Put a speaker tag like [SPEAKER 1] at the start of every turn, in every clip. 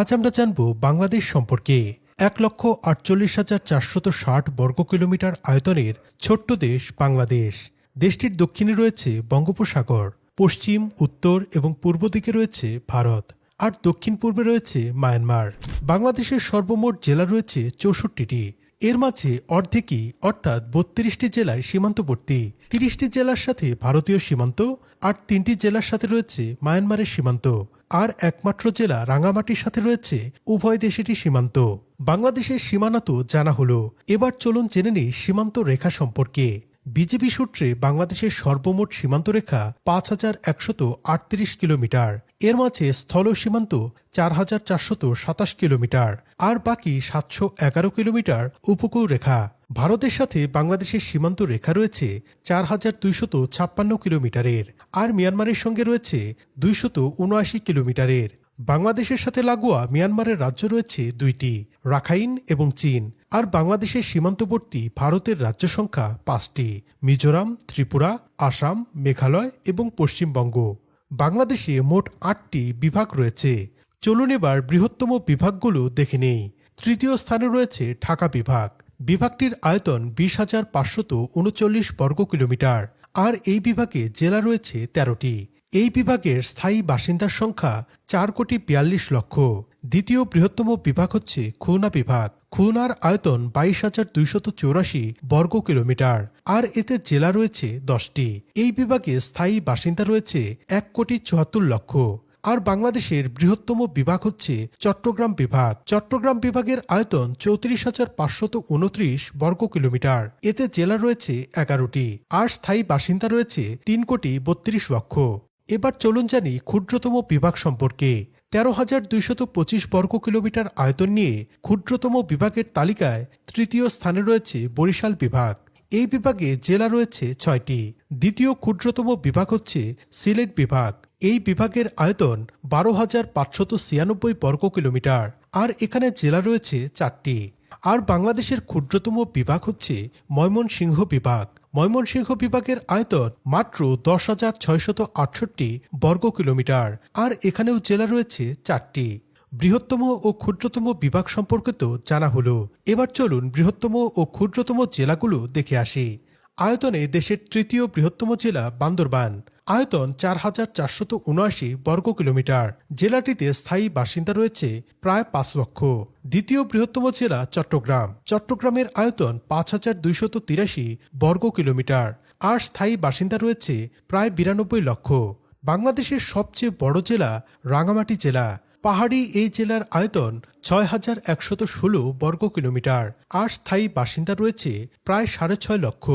[SPEAKER 1] আজ আমরা জানব বাংলাদেশ সম্পর্কে। এক লক্ষ আটচল্লিশ হাজার চারশত ষাট বর্গ কিলোমিটার আয়তনের ছোট্ট দেশ বাংলাদেশ। দেশটির দক্ষিণে রয়েছে বঙ্গোপসাগর, পশ্চিম, উত্তর এবং পূর্ব দিকে রয়েছে ভারত আর দক্ষিণ পূর্বে রয়েছে মায়ানমার। বাংলাদেশের সর্বমোট জেলা রয়েছে চৌষট্টিটি। এর মাঝে অর্ধেকই অর্থাৎ বত্রিশটি জেলায় সীমান্তবর্তী। তিরিশটি জেলার সাথে ভারতীয় সীমান্ত আর তিনটি জেলার সাথে রয়েছে মায়ানমারের সীমান্ত। আর একমাত্র জেলা রাঙামাটির সাথে রয়েছে উভয় দেশেরই সীমান্ত। বাংলাদেশের সীমানা তো জানা হলো। এবার চলুন জেনে নিই সীমান্ত রেখা সম্পর্কে। বিজেপি সূত্রে বাংলাদেশের সর্বমোট সীমান্ত রেখা পাঁচ হাজার একশত আটত্রিশ কিলোমিটার। এর মাঝে স্থল সীমান্ত চার হাজার চারশত সাতাশ কিলোমিটার। আর বাকি সাতশো এগারো কিলোমিটার উপকূল রেখা। ভারতের সাথে বাংলাদেশের সীমান্ত রেখা রয়েছে চার হাজার দুইশত ছাপ্পান্ন কিলোমিটারের, আর মিয়ানমারের সঙ্গে রয়েছে দুইশত উনআশি কিলোমিটারের। বাংলাদেশের সাথে লাগোয়া মিয়ানমারের রাজ্য রয়েছে দুইটি, রাখাইন এবং চীন, আর বাংলাদেশের সীমান্তবর্তী ভারতের রাজ্য সংখ্যা পাঁচটি, মিজোরাম, ত্রিপুরা, আসাম, মেঘালয় এবং পশ্চিমবঙ্গ। বাংলাদেশে মোট আটটি বিভাগ রয়েছে। চলুন এবার বৃহত্তম বিভাগগুলো দেখে নেই। তৃতীয় স্থানে রয়েছে ঢাকা বিভাগ। বিভাগটির আয়তন বিশ হাজার পাঁচশত উনচল্লিশ বর্গ কিলোমিটার। আর এই বিভাগে জেলা রয়েছে তেরোটি। এই বিভাগের স্থায়ী বাসিন্দার সংখ্যা চার কোটি বিয়াল্লিশ লক্ষ। দ্বিতীয় বৃহত্তম বিভাগ হচ্ছে খুলনা বিভাগ। খুলনার আয়তন বাইশ হাজার দুইশত চৌরাশি বর্গ কিলোমিটার। আর এতে জেলা রয়েছে দশটি। এই বিভাগে স্থায়ী বাসিন্দা রয়েছে এক কোটি চুয়াত্তর লক্ষ। আর বাংলাদেশের বৃহত্তম বিভাগ হচ্ছে চট্টগ্রাম বিভাগ। চট্টগ্রাম বিভাগের আয়তন চৌত্রিশ হাজার পাঁচশত উনত্রিশ বর্গ কিলোমিটার। এতে জেলা রয়েছে এগারোটি। আর স্থায়ী বাসিন্দা রয়েছে তিন কোটি বত্রিশ লক্ষ। এবার চলুন জানি ক্ষুদ্রতম বিভাগ সম্পর্কে। তেরো হাজার দুইশত পঁচিশ বর্গ কিলোমিটার আয়তন নিয়ে ক্ষুদ্রতম বিভাগের তালিকায় তৃতীয় স্থানে রয়েছে বরিশাল বিভাগ। এই বিভাগে জেলা রয়েছে ছয়টি। দ্বিতীয় ক্ষুদ্রতম বিভাগ হচ্ছে সিলেট বিভাগ। এই বিভাগের আয়তন বারো হাজার পাঁচশত ছিয়ানব্বই বর্গ কিলোমিটার। আর এখানে জেলা রয়েছে চারটি। আর বাংলাদেশের ক্ষুদ্রতম বিভাগ হচ্ছে ময়মনসিংহ বিভাগ। ময়মনসিংহ বিভাগের আয়তন মাত্র দশ হাজার ছয়শত আটষট্টি বর্গ কিলোমিটার। আর এখানেও জেলা রয়েছে চারটি। বৃহত্তম ও ক্ষুদ্রতম বিভাগ সম্পর্কে তো জানা হলো। এবার চলুন বৃহত্তম ও ক্ষুদ্রতম জেলাগুলো দেখে আসি। আয়তনে দেশের তৃতীয় বৃহত্তম জেলা বান্দরবান। আয়তন চার হাজার চারশত উনআশি বর্গ কিলোমিটার। জেলাটিতে স্থায়ী বাসিন্দা রয়েছে প্রায় পাঁচ লক্ষ। দ্বিতীয় বৃহত্তম জেলা চট্টগ্রাম। চট্টগ্রামের আয়তন পাঁচ হাজার দুইশত তিরাশি বর্গ কিলোমিটার। আর স্থায়ী বাসিন্দা রয়েছে প্রায় বিরানব্বই লক্ষ। বাংলাদেশের সবচেয়ে বড় জেলা রাঙামাটি জেলা। পাহাড়ি এই জেলার আয়তন ছয় হাজার একশত ষোলো বর্গ কিলোমিটার। আর স্থায়ী বাসিন্দা রয়েছে প্রায় সাড়ে ছয় লক্ষ।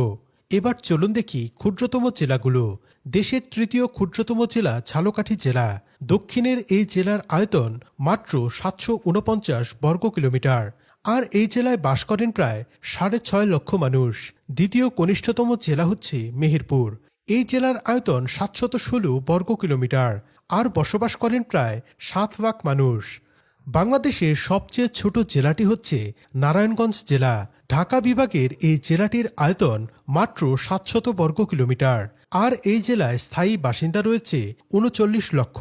[SPEAKER 1] এবার চলুন দেখি ক্ষুদ্রতম জেলাগুলো। দেশের তৃতীয় ক্ষুদ্রতম জেলা ঝালকাঠি জেলা। দক্ষিণের এই জেলার আয়তন মাত্র সাতশো উনপঞ্চাশ বর্গ কিলোমিটার। আর এই জেলায় বাস করেন প্রায় সাড়ে ছয় লক্ষ মানুষ। দ্বিতীয় কনিষ্ঠতম জেলা হচ্ছে মেহেরপুর। এই জেলার আয়তন সাতশত ষোলো বর্গ কিলোমিটার। আর বসবাস করেন প্রায় সাত লাখ মানুষ। বাংলাদেশের সবচেয়ে ছোট জেলাটি হচ্ছে নারায়ণগঞ্জ জেলা। ঢাকা বিভাগের এই জেলাটির আয়তন মাত্র সাতশত বর্গ কিলোমিটার। আর এই জেলায় স্থায়ী বাসিন্দা রয়েছে উনচল্লিশ লক্ষ।